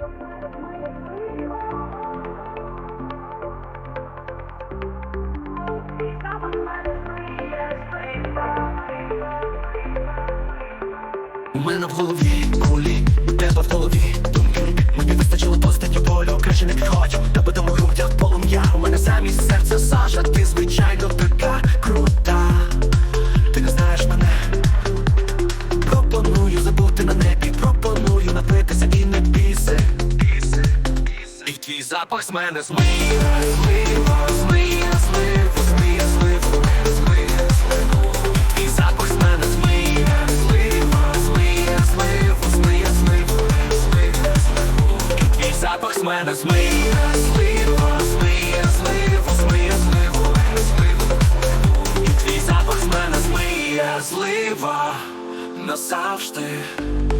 У мене в голові кулі, тебе в голові Мені вистачило достатньо болю, краще не підходь. Тебе тому грудях полум'я. У мене замість серця Саша, ти звичайно твій запах з мене змиє. Зливо, змиє, зливо, змиє, зливо, змиє, зливо Твій запах з мене змиє Зливо, змиє, зливо, змиє, зливо, змиє, зливо І твій запах з мене змиє Зливо, змиє, зливо, змиє, зливо, зливо І твій запах з мене змиє Злива назавжди.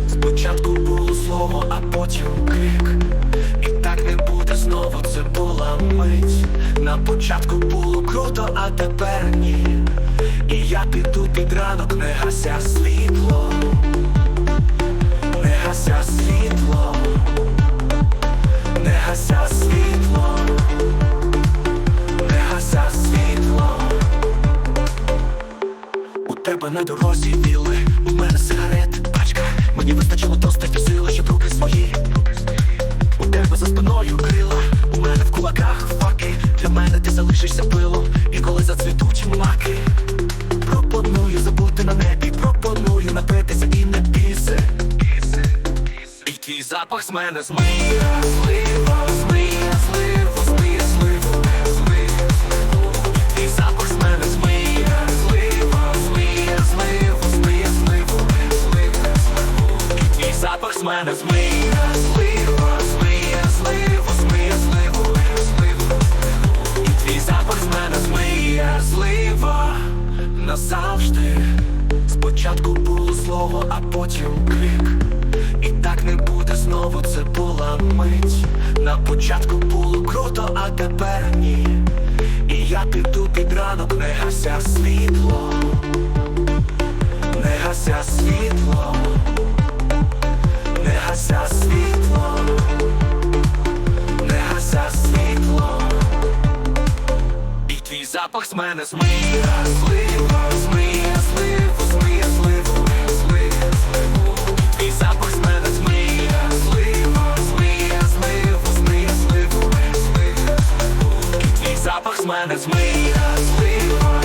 Спочатку було слово, а потім крик знову, це була мить. На початку було круто, а тепер ні. І я піду під ранок, не гася світло. Не гася світло. Не гася світло. Не гася світло. У тебе на дорозі віли, у мене сигарет, пачка. Мені вистачило достатньо сили, щоб руки свої. У тебе за спиною крила, кулаках факи. Для мене ти залишишся пилом, і коли зацвітуть маки. Пропоную забути на небі, пропоную напитися і не піси. І твій запах з мене змиє. Зливо, змиє, зливо, змиє, зливо, Твій запах з мене змиє. Зливо, змиє, зливо, змиє, зливо, зливо І запах з мене Зливо, назавжди. Спочатку було слово, а потім крик. І так не буде знову, це була мить. На початку було круто, а тепер ні. І я піду під ранок, не гася світло запах з мене змиє Зливо, змиє, зливо, змиє, зливо, слив, сливу. І запах з мене змиє Зливо, змиє, зливо, змиє, зливо, слив, зливо І запах з мене змиє Зливо,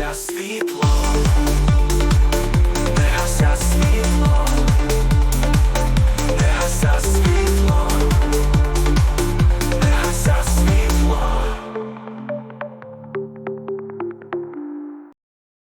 тепер ні